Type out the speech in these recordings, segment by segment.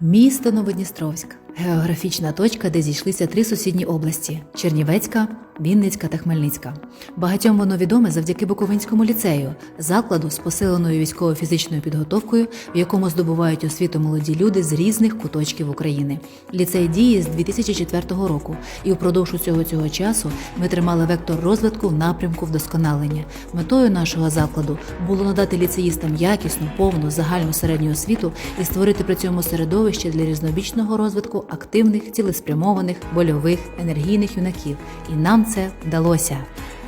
Місто Новодністровськ географічна точка, де зійшлися три сусідні області: Чернівецька, Вінницька та Хмельницька. Багатьом воно відоме завдяки Буковинському ліцею, закладу з посиленою військово-фізичною підготовкою, в якому здобувають освіту молоді люди з різних куточків України. Ліцей діє з 2004 року, і впродовж усього цього часу ми тримали вектор розвитку в напрямку вдосконалення. Метою нашого закладу було надати ліцеїстам якісну, повну загальну середню освіту і створити при цьому середовище для різнобічного розвитку активних, цілеспрямованих, больових, енергійних юнаків. І нам це вдалося.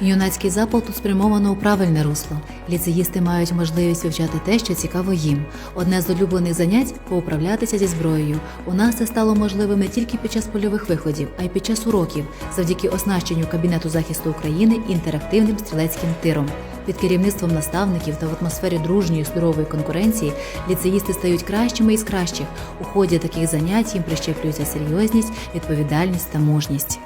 Юнацький запал тут спрямовано у правильне русло. Ліцеїсти мають можливість вивчати те, що цікаво їм. Одне з улюблених занять поуправлятися зі зброєю. У нас це стало можливим не тільки під час польових виходів, а й під час уроків, завдяки оснащенню Кабінету захисту України інтерактивним стрілецьким тиром. Під керівництвом наставників та в атмосфері дружньої здорової конкуренції ліцеїсти стають кращими із кращих. У ході таких занять їм прищеплюється серйозність, відповідальність та мужність.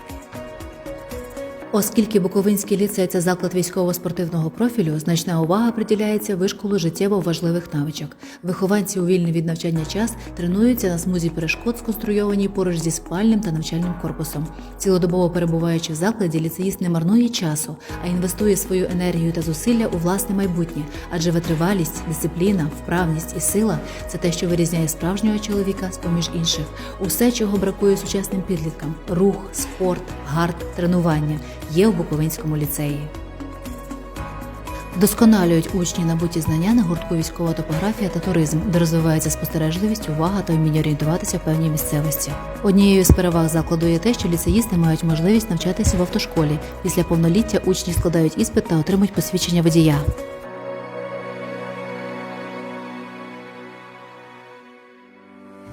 Оскільки Буковинський ліцей це заклад військово-спортивного профілю, значна увага приділяється вишколу життєво важливих навичок. Вихованці у вільний від навчання час тренуються на смузі перешкод, сконструйованій поруч зі спальним та навчальним корпусом. Цілодобово перебуваючи в закладі, ліцеїст не марнує часу, а інвестує свою енергію та зусилля у власне майбутнє, адже витривалість, дисципліна, вправність і сила це те, що вирізняє справжнього чоловіка з поміж інших. Усе, чого бракує сучасним підліткам: рух, спорт, гард, тренування є у Буковинському ліцеї. Вдосконалюють учні набуті знання на гуртку військова топографія та туризм, де розвивається спостережливість, увага та вміння орієнтуватися в певній місцевості. Однією з переваг закладу є те, що ліцеїсти мають можливість навчатися в автошколі. Після повноліття учні складають іспит та отримують посвідчення водія.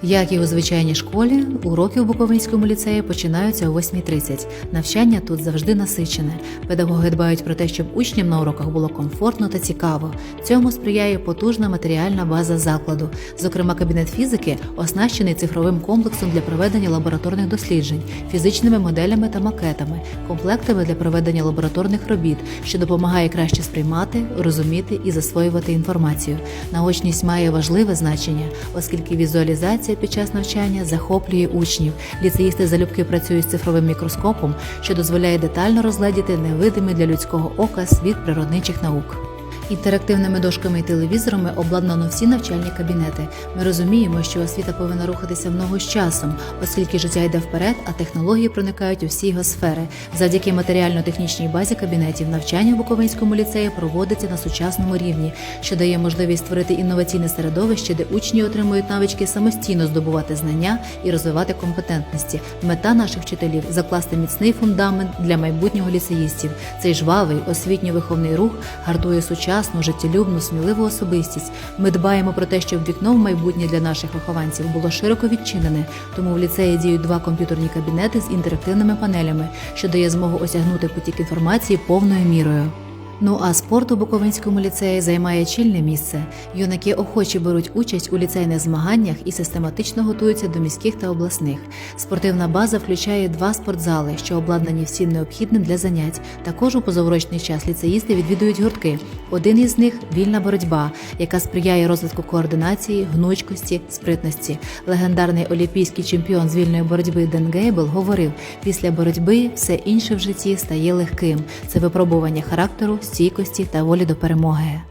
Як і у звичайній школі, уроки у Буковинському ліцеї починаються о 8.30. Навчання тут завжди насичене. Педагоги дбають про те, щоб учням на уроках було комфортно та цікаво. Цьому сприяє потужна матеріальна база закладу. Зокрема, кабінет фізики оснащений цифровим комплексом для проведення лабораторних досліджень, фізичними моделями та макетами, комплектами для проведення лабораторних робіт, що допомагає краще сприймати, розуміти і засвоювати інформацію. Наочність має важливе значення, оскільки візуалізація під час навчання захоплює учнів. Ліцеїсти залюбки працюють з цифровим мікроскопом, що дозволяє детально розгледіти невидимий для людського ока світ природничих наук. Інтерактивними дошками і телевізорами обладнано всі навчальні кабінети. Ми розуміємо, що освіта повинна рухатися в ногу з часом, оскільки життя йде вперед, а технології проникають у всі його сфери. Завдяки матеріально-технічній базі кабінетів навчання в Буковинському ліцеї проводиться на сучасному рівні, що дає можливість створити інноваційне середовище, де учні отримують навички самостійно здобувати знання і розвивати компетентності. Мета наших вчителів закласти міцний фундамент для майбутнього ліцеїстів. Цей жвавий освітньо-виховний рух гартує сучасну, життєлюбну, сміливу особистість. Ми дбаємо про те, щоб вікно в майбутнє для наших вихованців було широко відчинене. Тому в ліцеї діють два комп'ютерні кабінети з інтерактивними панелями, що дає змогу осягнути потік інформації повною мірою. Ну а спорт у Буковинському ліцеї займає чільне місце. Юнаки охоче беруть участь у ліцейних змаганнях і систематично готуються до міських та обласних. Спортивна база включає два спортзали, що обладнані всім необхідним для занять. Також у позаурочний час ліцеїсти відвідують гуртки. Один із них вільна боротьба, яка сприяє розвитку координації, гнучкості, спритності. Легендарний олімпійський чемпіон з вільної боротьби Ден Гейбл говорив: після боротьби все інше в житті стає легким. Це випробування характеру стійкості та волі до перемоги.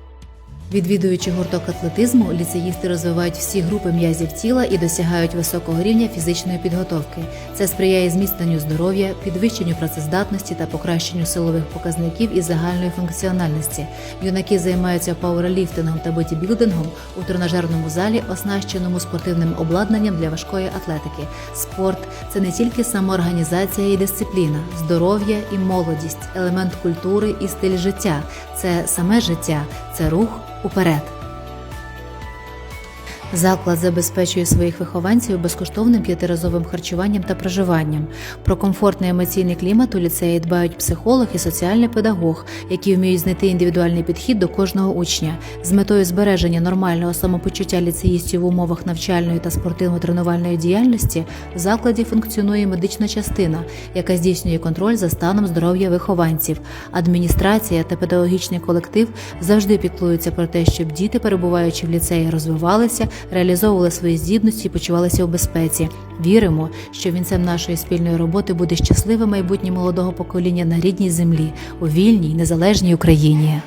Відвідуючи гурток атлетизму, ліцеїсти розвивають всі групи м'язів тіла і досягають високого рівня фізичної підготовки. Це сприяє зміцненню здоров'я, підвищенню працездатності та покращенню силових показників і загальної функціональності. Юнаки займаються пауерліфтингом та бодібілдингом у тренажерному залі, оснащеному спортивним обладнанням для важкої атлетики. Спорт це не тільки самоорганізація і дисципліна, здоров'я і молодість, елемент культури і стиль життя. Це саме життя, це рух уперед. Заклад забезпечує своїх вихованців безкоштовним п'ятиразовим харчуванням та проживанням. Про комфортний емоційний клімат у ліцеї дбають психолог і соціальний педагог, які вміють знайти індивідуальний підхід до кожного учня. З метою збереження нормального самопочуття ліцеїстів в умовах навчальної та спортивно-тренувальної діяльності в закладі функціонує медична частина, яка здійснює контроль за станом здоров'я вихованців. Адміністрація та педагогічний колектив завжди піклуються про те, щоб діти, перебуваючи в ліцеї, розвивалися реалізовували свої здібності і почувалися у безпеці. Віримо, що вінцем нашої спільної роботи буде щасливе майбутнє молодого покоління на рідній землі у вільній незалежній Україні.